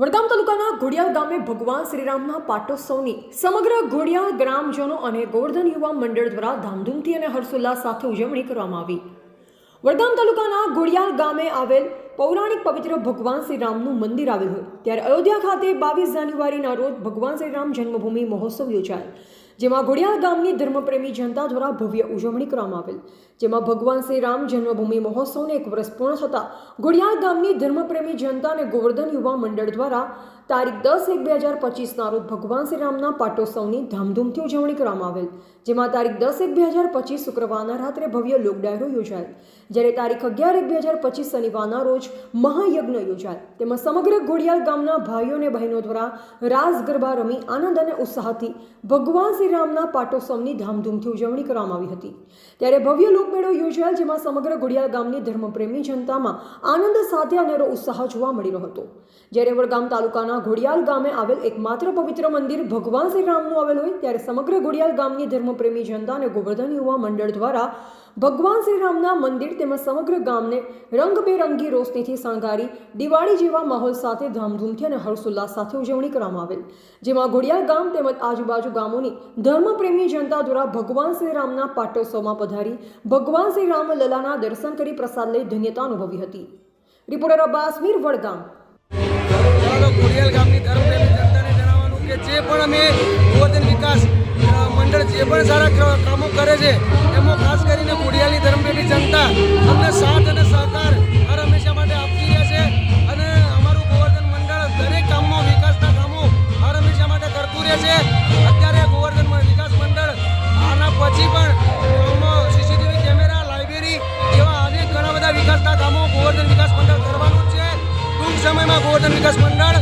વડગામ તાલુકાના ઘોડિયાલ ગામે ભગવાન શ્રીરામના પાટોત્સવની સમગ્ર ઘોડિયાલ ગ્રામજનો અને ગોવર્ધન યુવા મંડળ દ્વારા ધામધૂમથી અને હર્ષોલ્લાસ સાથે ઉજવણી કરવામાં આવી. વડગામ તાલુકાના ઘોડિયાલ ગામે આવેલ પૌરાણિક પવિત્ર ભગવાન શ્રીરામનું મંદિર આવેલ હોય, ત્યારે અયોધ્યા ખાતે બાવીસ જાન્યુઆરીના રોજ ભગવાન શ્રીરામ જન્મભૂમિ મહોત્સવ યોજાય. જેમાં ઘોડિયાલ ગામની ધર્મપ્રેમી જનતા દ્વારા ભવ્ય ઉજવણી કરવામાં આવેલ. જેમાં ભગવાન શ્રી રામ જન્મભૂમિ મહોત્સવને એક વર્ષ પૂર્ણ થતાં ઘોડિયાલ ગામની ધર્મપ્રેમી જનતા અને ગોવર્ધન યુવા મંડળ દ્વારા તારીખ દસ એક બે હજાર પચીસના રોજ ભગવાન શ્રી રામના પાટોત્સવની ધામધૂમથી ઉજવણી કરવામાં આવેલ, જેમાં તારીખ દસ એક બે હજાર પચીસ શુક્રવારના રાત્રે ભવ્ય લોક ડાયરો જ્યારે તારીખ અગિયાર એક બે હજાર પચીસ શનિવારના રોજ મહાયજ્ઞ યોજાય તેમાં સમગ્ર ઘોડિયાલ ગામના ભાઈઓ અને બહેનો દ્વારા રાસ ગરબા રમી આનંદ અને ઉત્સાહથી ભગવાન શ્રી રામના પાટોત્સવની ધામધૂમથી ઉજવણી કરવામાં આવી હતી. ત્યારે ભવ્ય લોકમેળો યોજાયેલ, જેમાં સમગ્ર ઘોડિયાલ ગામની ધર્મપ્રેમી જનતામાં આનંદ, સાથે અનેરો ઉત્સાહ જોવા મળી રહ્યો હતો. જ્યારે વડગામ તાલુકાના ઘોડિયાલ ગામે આવેલ એકમાત્ર પવિત્ર મંદિર ભગવાન શ્રી રામનું આવેલ હોય ત્યારે સમગ્ર ઘોડિયાલ ગામની ધર્મપ્રેમી જનતા અને ગોવર્ધન યુવા મંડળ દ્વારા ભગવાન શ્રી રામના મંદિર તેમજ સમગ્ર ગામને રંગબેરંગી રોશનીથી શણગારી, દિવાળી જેવા માહોલ સાથે ધામધૂમથી અને હર્ષોલ્લાસ સાથે ઉજવણી કરવામાં આવેલ. જેમાં ઘોડિયાલ ગામ તેમજ આજુબાજુ ગામોની ધર્મપ્રેમી જનતા દ્વારા ભગવાન શ્રી રામના પાટોત્સવમાં પધારી, ભગવાન શ્રી રામ લલાના દર્શન કરી પ્રસાદ લઈ ધન્યતા અનુભવી હતી. રિપોર્ટર અબ્બાસ વડગામ પણ અમે ગોવર્ધન વિકાસ મંડળ જે પણ સારા કામો કરે છે, એમાં ખાસ કરીને ઘોડિયાલની ધર્મપ્રેમી જનતા અમને સાથ અને સહકાર હર હંમેશા માટે આપતી રહે છે અને અમારું ગોવર્ધન મંડળ દરેક કામમાં વિકાસના કામો હર હંમેશા માટે કરતું રહે છે. અત્યારે ગોવર્ધન વિકાસ મંડળ આના પછી પણ સીસીટીવી કેમેરા, લાઇબ્રેરી જેવા અનેક ઘણા બધા વિકાસના કામો ગોવર્ધન વિકાસ મંડળ કરવાનું છે. ટૂંક સમયમાં ગોવર્ધન વિકાસ મંડળ